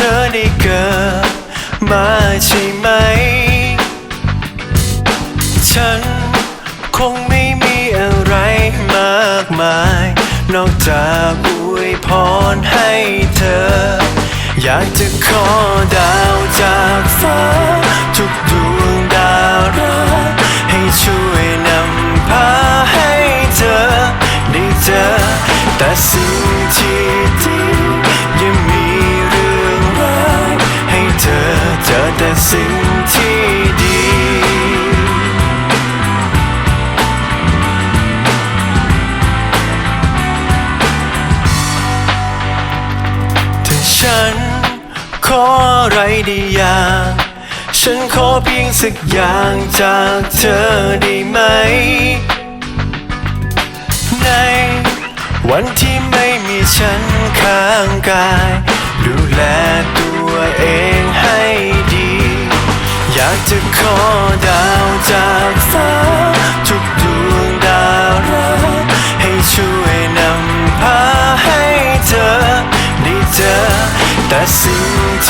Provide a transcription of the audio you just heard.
ธอได้เกิดมาใช่ไหม ฉันคงไม่มีอะไรมากมาย นอกจากอวยพรให้เธอ อยากจะขอดาวจากฟ้า ทุกดวงดาวรักให้ช่วยนำพาให้เธอ ได้เจอแต่สิ่งที่ดียังมี สิ่งที่ดี ถ้าฉันขออะไรดีอย่างฉันขอเพียงสักอย่างจากเธอได้ไหม ในวันที่ไม่มีฉันข้างกาย ดูแล จะขอดาวจากฟ้า ทุกดวงดาวรักให้ช่วยนำพาให้เธอได้เจอแต่สิ่ง